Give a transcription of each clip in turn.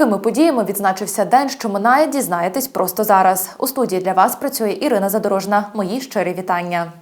Якими подіями відзначився день, що минає, дізнаєтесь просто зараз. У студії для вас працює Ірина Задорожна. Мої щирі вітання.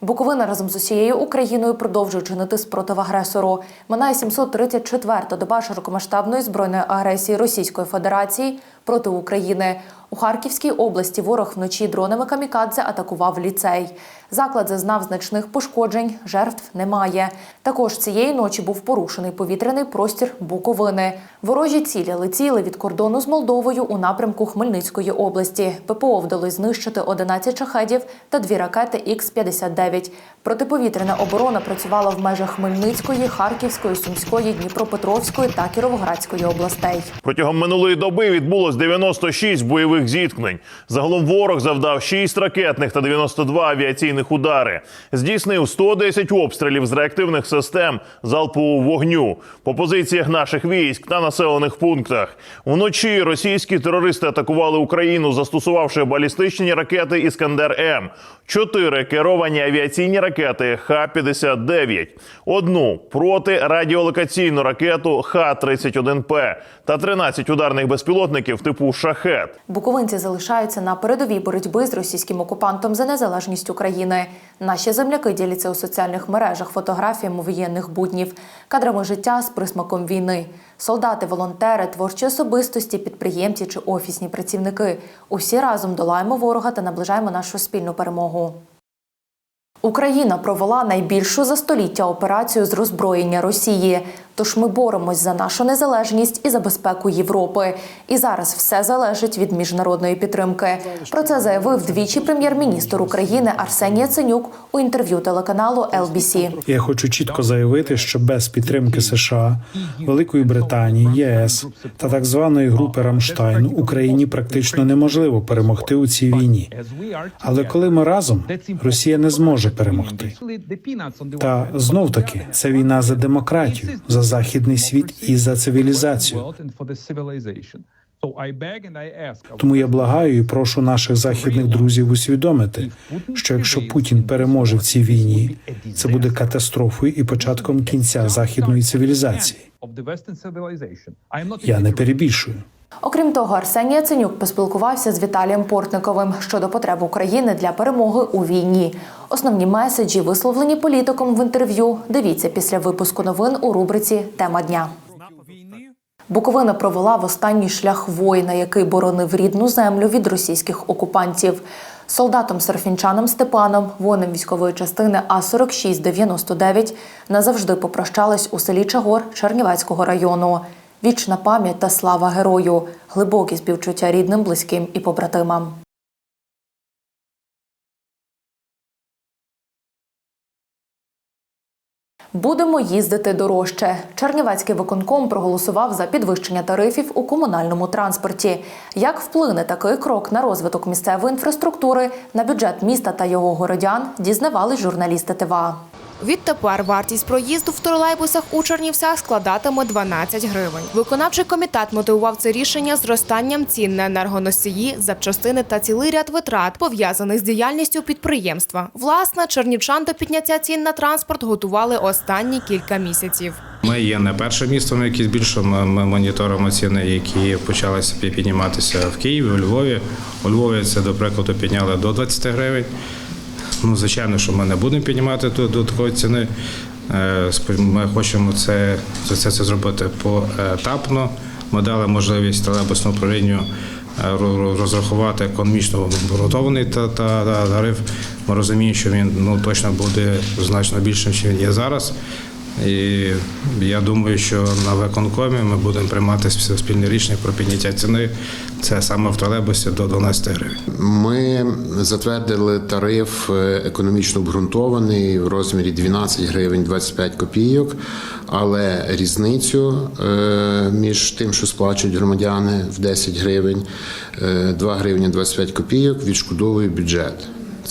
Буковина разом з усією Україною продовжує чинити спротив агресору. Минає 734-та доба широкомасштабної збройної агресії Російської Федерації проти України. У Харківській області ворог вночі дронами камікадзе атакував ліцей. Заклад зазнав значних пошкоджень, жертв немає. Також цієї ночі був порушений повітряний простір Буковини. Ворожі цілі летіли від кордону з Молдовою у напрямку Хмельницької області. ППО вдалося знищити 11 шахедів та дві ракети Х-59. Протиповітряна оборона працювала в межах Хмельницької, Харківської, Сумської, Дніпропетровської та Кіровоградської областей. Протягом минулої доби відбулось 96 бойових зіткнень. Загалом ворог завдав 6 ракетних та 92 авіаційних удари. Здійснив 110 обстрілів з реактивних систем залпового вогню по позиціях наших військ та населених пунктах. Вночі російські терористи атакували Україну, застосувавши балістичні ракети Іскандер М, 4 керовані авіаційні ракети Х-59, одну протирадіолокаційну ракету Х-31П та 13 ударних безпілотників типу Шахет. Буковинці залишаються на передовій боротьби з російським окупантом за незалежність України. Наші земляки діляться у соціальних мережах фотографіями воєнних буднів, кадрами життя з присмаком війни. Солдати, волонтери, творчі особистості, підприємці чи офісні працівники. Усі разом долаємо ворога та наближаємо нашу спільну перемогу. Україна провела найбільшу за століття операцію з роззброєння Росії. Тож ми боремось за нашу незалежність і за безпеку Європи. І зараз все залежить від міжнародної підтримки. Про це заявив двічі прем'єр-міністр України Арсеній Яценюк у інтерв'ю телеканалу LBC. Я хочу чітко заявити, що без підтримки США, Великої Британії, ЄС та так званої групи Рамштайн Україні практично неможливо перемогти у цій війні. Але коли ми разом, Росія не зможе перемогти. Та знов таки це війна за демократію, за західний світ і за цивілізацію. Тому я благаю і прошу наших західних друзів усвідомити, що якщо Путін переможе в цій війні, це буде катастрофою і початком кінця західної цивілізації. Я не перебільшую. Окрім того, Арсеній Яценюк поспілкувався з Віталієм Портниковим щодо потреб України для перемоги у війні. Основні меседжі, висловлені політиком в інтерв'ю. Дивіться після випуску новин у рубриці Тема дня. Буковина провела в останній шлях воїна, який боронив рідну землю від російських окупантів. Солдатом серфінчаном Степаном, воїном військової частини А 4699 назавжди попрощались у селі Чагор Чернівецького району. Вічна пам'ять та слава герою, глибокі співчуття рідним, близьким і побратимам. Будемо їздити дорожче. Чернівецький виконком проголосував за підвищення тарифів у комунальному транспорті. Як вплине такий крок на розвиток місцевої інфраструктури, на бюджет міста та його городян, дізнавались журналісти ТВА. Відтепер вартість проїзду в тролейбусах у Чернівцях складатиме 12 гривень. Виконавчий комітет мотивував це рішення зростанням цін на енергоносії, запчастини та цілий ряд витрат, пов'язаних з діяльністю підприємства. Власне, чернівчан до підняття цін на транспорт готували останні кілька місяців. Ми є не першим містом, яке збільшуємо. Ми моніторимо ціни, які почалися підніматися в Києві, у Львові. У Львові це, до прикладу, підняли до 20 гривень. Ну, звичайно, що ми не будемо піднімати до, до такої ціни. Е, Ми хочемо це, це, це, зробити поетапно. Ми дали можливість тролейбусному управлінню е, ро- ро- розрахувати економічно обґрунтований та, та, та тариф. Ми розуміємо, що він ну, точно буде значно більшим, ніж він є зараз. І я думаю, що на виконкомі ми будемо приймати спі- спільне рішення про підняття ціни. Це саме в тролейбусі до 12 гривень. Ми затвердили тариф е, економічно обґрунтований в розмірі 12 гривень 25 копійок, але різницю е, між тим, що сплачують громадяни в 10 гривень, е, 2 гривні 25 копійок відшкодовує бюджет.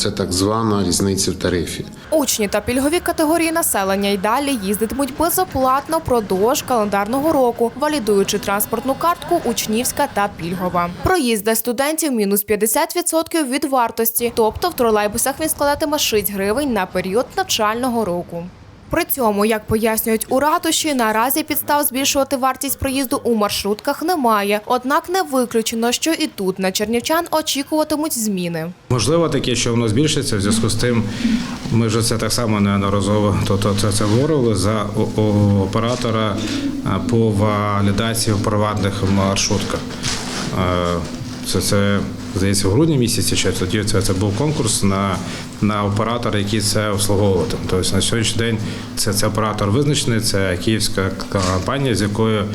Це так звана різниця в тарифі. Учні та пільгові категорії населення й далі їздитимуть безоплатно продовж календарного року, валідуючи транспортну картку учнівська та пільгова. Проїзд для студентів мінус 50% від вартості, тобто в тролейбусах він складатиме 6 гривень на період навчального року. При цьому, як пояснюють у ратуші, наразі підстав збільшувати вартість проїзду у маршрутках немає. Однак не виключено, що і тут на чернівчан очікуватимуть зміни. Можливо, таке, що воно збільшиться в зв'язку з тим. Ми вже це так само неодноразово тобто це, це говорили за оператора е, по валідації в приватних маршрутках. Е, Це, це здається, в грудні місяці, чи тоді це, це був конкурс на, на оператора, який це обслуговувати. Тобто на сьогоднішній день це, це оператор визначений, це київська компанія, з якою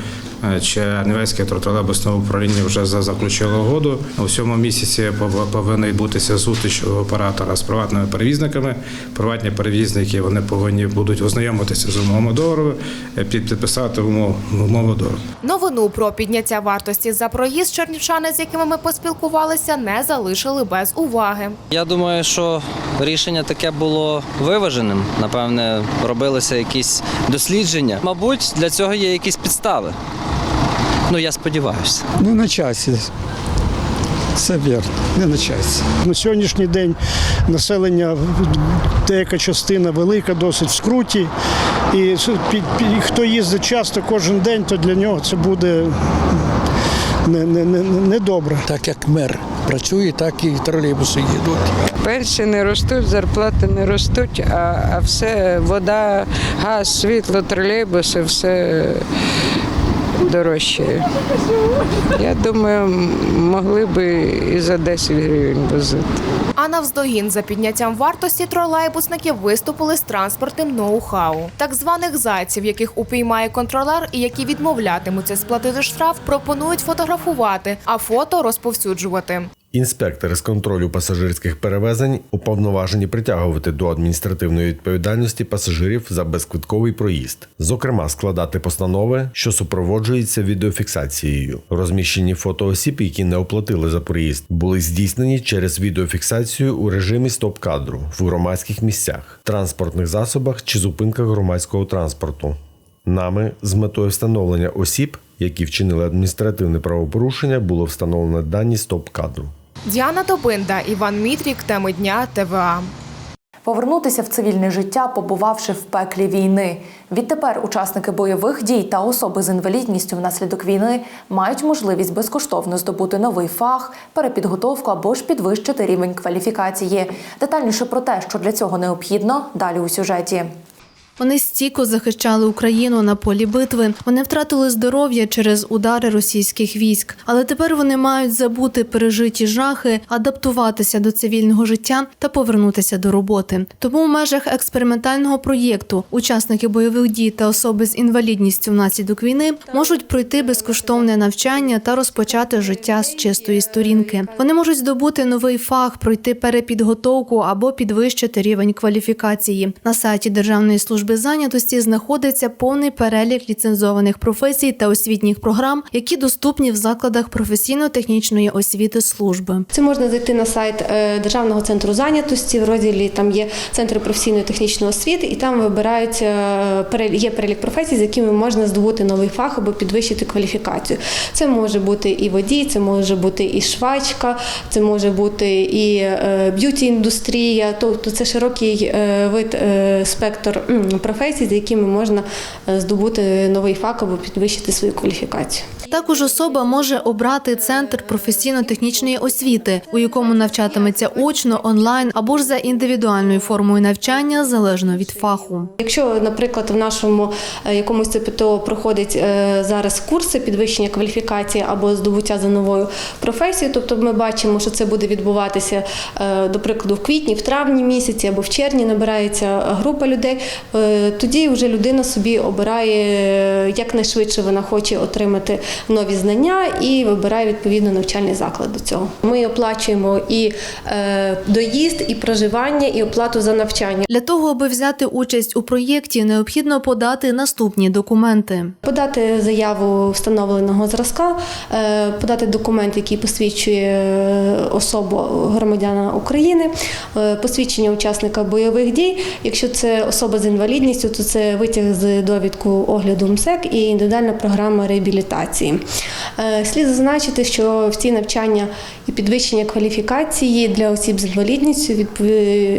е, Чернівецьке тротолебусне управління вже за- заключило угоду. У цьому місяці пов- повинна відбутися зустріч оператора з приватними перевізниками. Приватні перевізники вони повинні будуть ознайомитися з умовами договору, е, підписати умов- умови договору. Новину про підняття вартості за проїзд чернівчани, з якими ми поспілкувалися, не залишили без уваги. Я думаю, що рішення таке було виваженим. Напевне, робилися якісь дослідження. Мабуть, для цього є якісь підстави. Ну, я сподіваюся. Не на часі. Це вірно, не на часі. На сьогоднішній день населення, деяка частина велика, досить в скруті. І під- хто їздить часто кожен день, то для нього це буде не, не, не, не добре. Так як мер працює, так і тролейбуси їдуть. Пенсії не ростуть, зарплати не ростуть, а, а все вода, газ, світло, тролейбуси, все дорожчає. Я думаю, могли би і за 10 гривень возити. А навздогін за підняттям вартості тролейбусники виступили з транспортним ноу-хау. Так званих зайців, яких упіймає контролер і які відмовлятимуться сплатити штраф, пропонують фотографувати, а фото розповсюджувати. Інспектори з контролю пасажирських перевезень уповноважені притягувати до адміністративної відповідальності пасажирів за безквитковий проїзд, зокрема складати постанови, що супроводжуються відеофіксацією. Розміщені фото осіб, які не оплатили за проїзд, були здійснені через відеофіксацію у режимі стоп-кадру в громадських місцях, транспортних засобах чи зупинках громадського транспорту. Нами з метою встановлення осіб, які вчинили адміністративне правопорушення, було встановлено дані стоп-кадру. Діана Добинда, Іван Мітрік, теми дня ТВА. Повернутися в цивільне життя, побувавши в пеклі війни. Відтепер учасники бойових дій та особи з інвалідністю внаслідок війни мають можливість безкоштовно здобути новий фах, перепідготовку або ж підвищити рівень кваліфікації. Детальніше про те, що для цього необхідно, далі у сюжеті. Вони стійко захищали Україну на полі битви. Вони втратили здоров'я через удари російських військ, але тепер вони мають забути пережиті жахи, адаптуватися до цивільного життя та повернутися до роботи. Тому в межах експериментального проєкту учасники бойових дій та особи з інвалідністю внаслідок війни можуть пройти безкоштовне навчання та розпочати життя з чистої сторінки. Вони можуть здобути новий фах, пройти перепідготовку або підвищити рівень кваліфікації. На сайті Державної служби зайнятості знаходиться повний перелік ліцензованих професій та освітніх програм, які доступні в закладах професійно-технічної освіти служби. Це можна зайти на сайт е, Державного центру зайнятості. В розділі там є центри професійної технічної освіти, і там вибираються е, є перелік професій, з якими можна здобути новий фах або підвищити кваліфікацію. Це може бути і водій, це може бути і швачка, це може бути і е, б'юті індустрія. Тобто це широкий вид спектр професій, з якими можна е, здобути новий фах або підвищити свою кваліфікацію. Також особа може обрати центр професійно-технічної освіти, у якому навчатиметься очно, онлайн або ж за індивідуальною формою навчання залежно від фаху. Якщо, наприклад, в нашому е, якомусь ЦПТО проходить е, зараз курси підвищення кваліфікації або здобуття за новою професією, тобто ми бачимо, що це буде відбуватися, до прикладу, в квітні, в травні місяці або в червні набирається група людей, тоді вже людина собі обирає е, якнайшвидше вона хоче отримати нові знання і вибирає відповідно навчальний заклад до цього. Ми оплачуємо і е, доїзд, і проживання, і оплату за навчання. Для того, аби взяти участь у проєкті, необхідно подати наступні документи. Подати заяву встановленого зразка, е, подати документ, який посвідчує е, особу громадяна України, е, посвідчення учасника бойових дій. Якщо це особа з інвалідністю, інвалідністю, то це витяг з довідку огляду МСЕК і індивідуальна програма реабілітації. Е, Слід зазначити, що всі навчання і підвищення кваліфікації для осіб з інвалідністю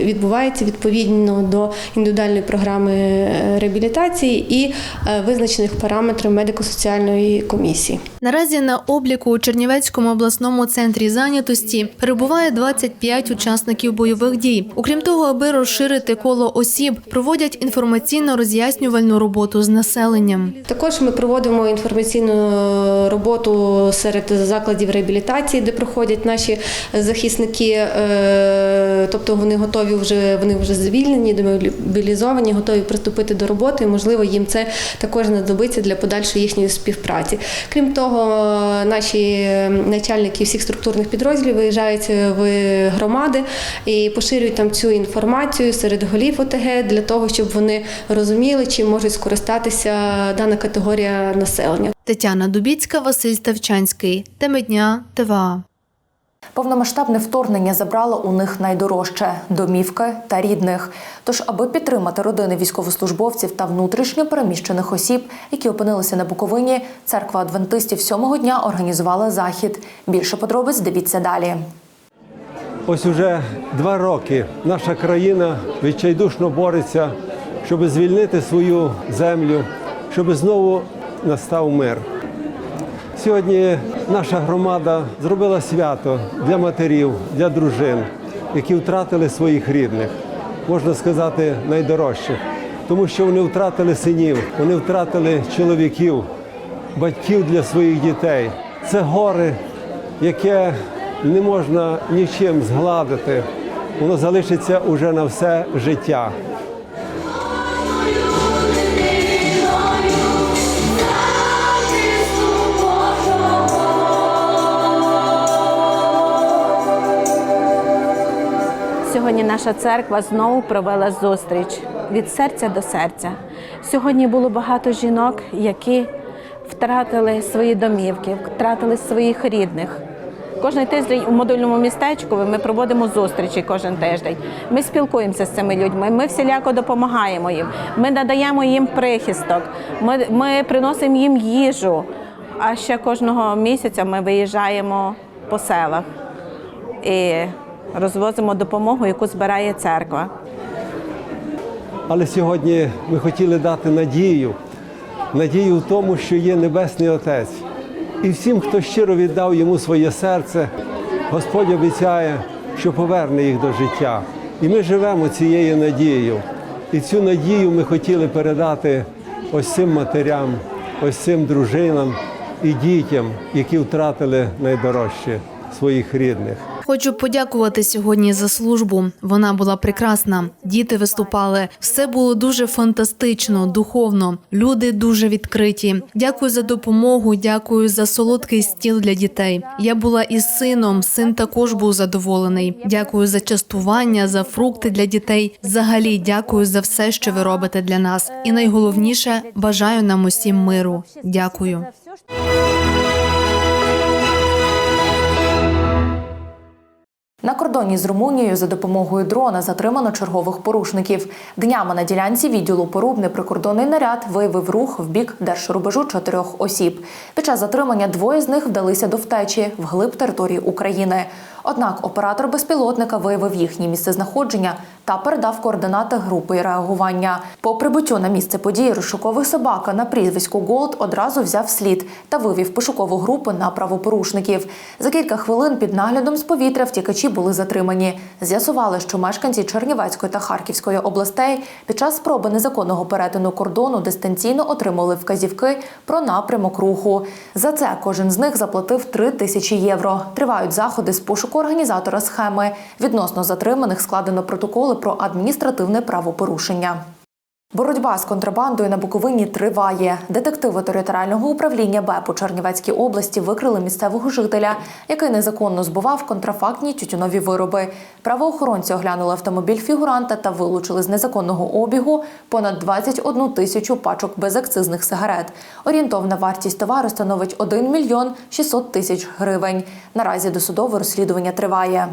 відбувається відповідно до індивідуальної програми е, реабілітації і е, визначених параметрів медико-соціальної комісії. Наразі на обліку у Чернівецькому обласному центрі зайнятості перебуває 25 учасників бойових дій. Окрім того, аби розширити коло осіб, проводять інформаційно-роз'яснювальну роботу з населенням. Також ми проводимо інформаційну роботу серед закладів реабілітації, де проходять наші захисники, е, тобто вони готові вже вони вже звільнені, демобілізовані, готові приступити до роботи. І, можливо, їм це також знадобиться для подальшої їхньої співпраці. Крім того, наші начальники всіх структурних підрозділів виїжджають в громади і поширюють там цю інформацію серед голів ОТГ для того, щоб вони розуміли, чим можуть скористатися дана категорія населення. Тетяна Дубіцька, Василь Ставчанський. Теми дня ТВА. Повномасштабне вторгнення забрало у них найдорожче домівки та рідних. Тож, аби підтримати родини військовослужбовців та внутрішньо переміщених осіб, які опинилися на Буковині, церква адвентистів сьомого дня організувала захід. Більше подробиць дивіться далі. Ось уже два роки наша країна відчайдушно бореться, щоб звільнити свою землю, щоб знову настав мир. Сьогодні наша громада зробила свято для матерів, для дружин, які втратили своїх рідних, можна сказати, найдорожчих, тому що вони втратили синів, вони втратили чоловіків, батьків для своїх дітей. Це горе, яке не можна нічим згладити. Воно залишиться уже на все життя. Сьогодні наша церква знову провела зустріч від серця до серця. Сьогодні було багато жінок, які втратили свої домівки, втратили своїх рідних. Кожен тиждень у модульному містечку ми проводимо зустрічі кожен тиждень. Ми спілкуємося з цими людьми, ми всіляко допомагаємо їм, ми надаємо їм прихисток, ми, ми приносимо їм їжу. А ще кожного місяця ми виїжджаємо по селах і розвозимо допомогу, яку збирає церква. Але сьогодні ми хотіли дати надію, надію в тому, що є Небесний Отець. І всім, хто щиро віддав йому своє серце, Господь обіцяє, що поверне їх до життя. І ми живемо цією надією. І цю надію ми хотіли передати ось цим матерям, ось цим дружинам і дітям, які втратили найдорожче своїх рідних. Хочу подякувати сьогодні за службу. Вона була прекрасна. Діти виступали. Все було дуже фантастично, духовно. Люди дуже відкриті. Дякую за допомогу. Дякую за солодкий стіл для дітей. Я була із сином. Син також був задоволений. Дякую за частування, за фрукти для дітей. Взагалі, дякую за все, що ви робите для нас. І найголовніше бажаю нам усім миру. Дякую. На кордоні з Румунією за допомогою дрона затримано чергових порушників. Днями на ділянці відділу порубний прикордонний наряд виявив рух в бік держрубежу чотирьох осіб. Під час затримання двоє з них вдалися до втечі вглиб території України. Однак оператор безпілотника виявив їхнє місцезнаходження та передав координати групи реагування. По прибуттю на місце події розшуковий собака на прізвиську Голд одразу взяв слід та вивів пошукову групу на правопорушників. За кілька хвилин під наглядом з повітря втікачі були затримані. З'ясували, що мешканці Чернівецької та Харківської областей під час спроби незаконного перетину кордону дистанційно отримали вказівки про напрямок руху. За це кожен з них заплатив 3 тисячі євро. Тривають заходи з пошуку організатора схеми. Відносно затриманих складено протоколи про адміністративне правопорушення. Боротьба з контрабандою на Буковині триває. Детективи територіального управління БЕП у Чернівецькій області викрили місцевого жителя, який незаконно збував контрафактні тютюнові вироби. Правоохоронці оглянули автомобіль фігуранта та вилучили з незаконного обігу понад 21 тисячу пачок безакцизних сигарет. Орієнтовна вартість товару становить 1 мільйон 600 тисяч гривень. Наразі досудове розслідування триває.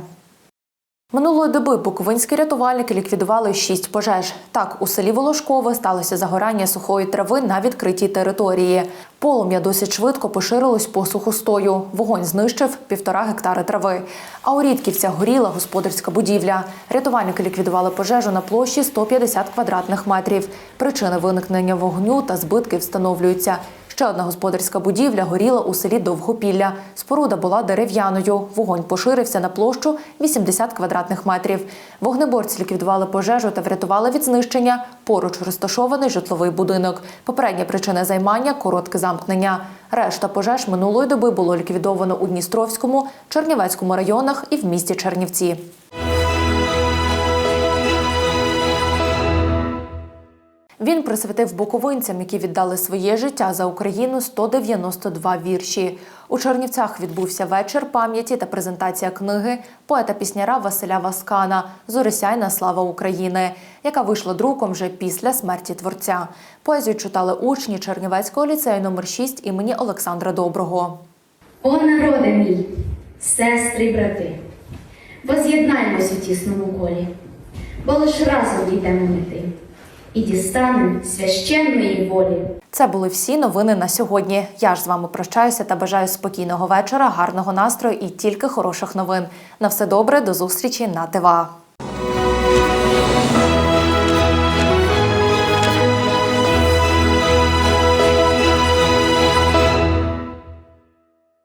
Минулої доби буковинські рятувальники ліквідували шість пожеж. Так, у селі Волошкове сталося загорання сухої трави на відкритій території. Полум'я досить швидко поширилось по сухостою. Вогонь знищив півтора гектари трави. А у Рідківцях горіла господарська будівля. Рятувальники ліквідували пожежу на площі 150 квадратних метрів. Причини виникнення вогню та збитки встановлюються. Ще одна господарська будівля горіла у селі Довгопілля. Споруда була дерев'яною. Вогонь поширився на площу 80 квадратних метрів. Вогнеборці ліквідували пожежу та врятували від знищення поруч розташований житловий будинок. Попередня причина займання коротке замкнення. Решта пожеж минулої доби було ліквідовано у Дністровському, Чернівецькому районах і в місті Чернівці. Він присвятив буковинцям, які віддали своє життя за Україну 192 вірші. У Чернівцях відбувся вечір пам'яті та презентація книги поета-пісняра Василя Васкана Зорисяйна слава України, яка вийшла друком вже після смерті творця. Поезію читали учні Чернівецького ліцею номер 6 імені Олександра Доброго. О, народе мій, сестри брати, воз'єднаймось у тісному колі, бо лиш разом дійдемо мети і дістанем священної волі. Це були всі новини на сьогодні. Я ж з вами прощаюся та бажаю спокійного вечора, гарного настрою і тільки хороших новин. На все добре, до зустрічі на ТВА.